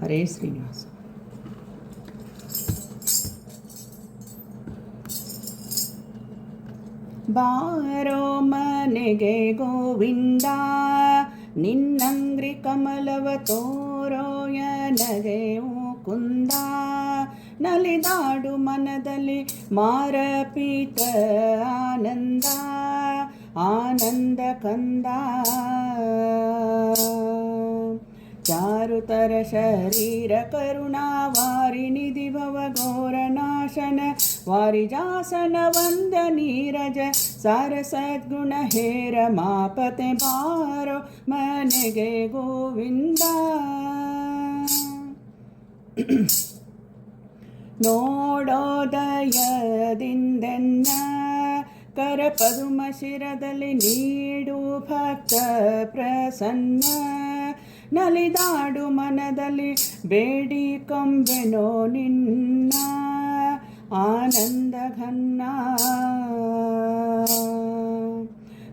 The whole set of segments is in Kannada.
ಹರೇ ಶ್ರೀನಿವಾಸ ಬಾರೋ ಮನೆಗೆ ಗೋವಿಂದ, ನಿನ್ನಂಗ್ರಿ ಕಮಲವ ತೋರೋಯನಗೆ ಕುಂದ ನಲಿದಾಡು ಮನದಲ್ಲಿ ಮಾರಪೀತ ಆನಂದ ಆನಂದ ಕಂದ. ನಿಧಿ ಭವ ಘೋರ ನಾಶನ ವಾರಿಜಾಸನ ವಂದ ನೀರಜ, ಸಾರ ಸದ್ಗುಣ ಹೇರ ಮಾಪತೆ ಬಾರೋ ಮನೆಗೆ ಗೋವಿಂದ. ನೋಡೋದಯದಿಂದೆನ್ನ ಕರ ಪದುಮ ಶಿರದಲ್ಲಿ ನೀಡು ಭಕ್ತ ಪ್ರಸನ್ನ. ನಲಿದಾಡು ಮನದಲ್ಲಿ ಬೇಡಿ ಕೊಂಬೆನೋ ನಿನ್ನ ಆನಂದ ಘನ್ನ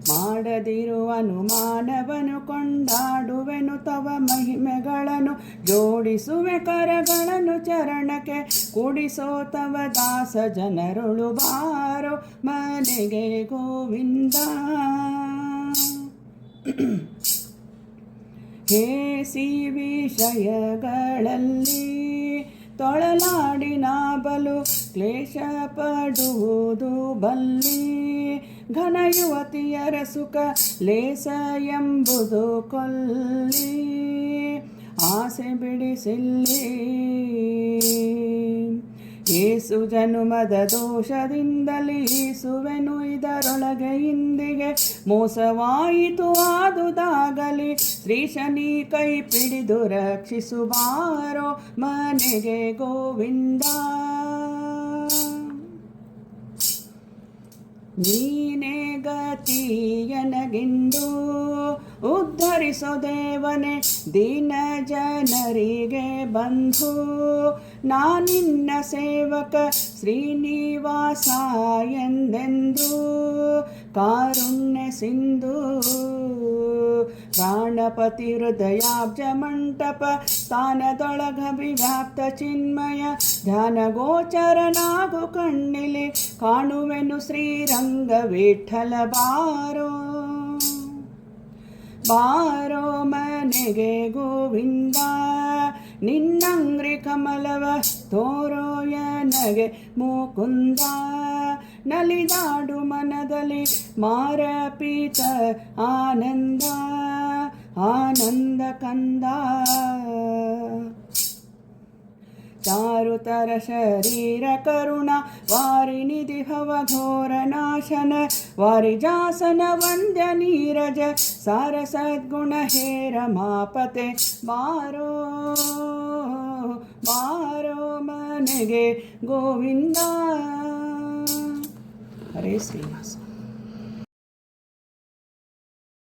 ಮಾಡದಿರು ಮಾನವನು ಕೊಂಡಾಡುವೆನು ತವ ಮಹಿಮೆಗಳನ್ನು ಜೋಡಿಸುವೆ ಕರಗಳನ್ನು ಚರಣಕ್ಕೆ ಕುಡಿಸೋ ತವ ದಾಸ ಜನರುಳು ಬಾರೋ ಮನೆಗೆ ಗೋವಿಂದ. ಹೇಸಿ ವಿಷಯಗಳಲ್ಲಿ ತೊಳಲಾಡಿನ ಬಲು ಕ್ಲೇಶ ಪಡುವುದು ಬಲ್ಲಿ ಘನ ಯುವತಿಯರ ಸುಖ ಲೇಸ ಎಂಬುದು ಕೊಲ್ಲಿ. ಆಸೆ ಬಿಡಿಸಿಲ್ಲಿ. ಏಸು ಜನುಮದ ದೋಷದಿಂದಲೇ ಈಸುವೆನು ಇದರೊಳಗೆ ಇಂದಿಗೆ ಮೋಸವಾಯಿತು. ಆದುದಾಗಲಿ ಶ್ರೀ ಶನಿ ಕೈ ಪಿಡಿದು ರಕ್ಷಿಸುವಾರೋ ಮನೆಗೆ ಗೋವಿಂದ. ನೀನೇ ಗತಿಯನಗಿಂದು ಉದ್ಧರಿಸೋ ದೇವನೇ ದೀನ ಜನರಿಗೆ ಬಂಧು. ನಾನಿನ್ನ ಸೇವಕ ಶ್ರೀನಿವಾಸ ಎಂದೆಂದು ಕಾರುಣ್ಯ ಸಿಂಧು ಪ್ರಾಣಪತಿ ಹೃದಯಾಬ್ಜ ಮಂಟಪ ಸ್ಥಾನದೊಳಗಭಿವ್ಯಾಪ್ತ ಚಿನ್ಮಯ, ಧ್ಯಾನ ಗೋಚರನಾಗು ಕಣ್ಣಿಲೆ ಕಾಣುವೆನು ಶ್ರೀರಂಗ ವಿಠಲ ಬಾರೋ. ಬಾರೋ ಮನೆಗೆ ಗೋವಿಂದ ನಿನ್ನಂಗ್ರಿ ಕಮಲವ ತೋರೋಯನಗೆ ಮುಕುಂದ. ನಲಿದಾಡು ಮನದಲ್ಲಿ ಮಾರಪೀತ ಆನಂದ ಆನಂದ ಕಂದ. ಚಾರುತರ ಶರೀರ ಕರುಣ ವಾರಿನಿಧಿ ಭವ ಘೋರ ನಾಶನ ವಾರಿಜಾಸನ ವಂದ್ಯ ನೀರಜ ಸಾರ ಸದ್ಗುಣ ಹೇರ ಮಾಪತೆ ಬಾರೋ ಬಾರೋ ಮನೆಗೆ ಗೋವಿಂದ ಹರೇ ಶ್ರೀನಿವಾಸ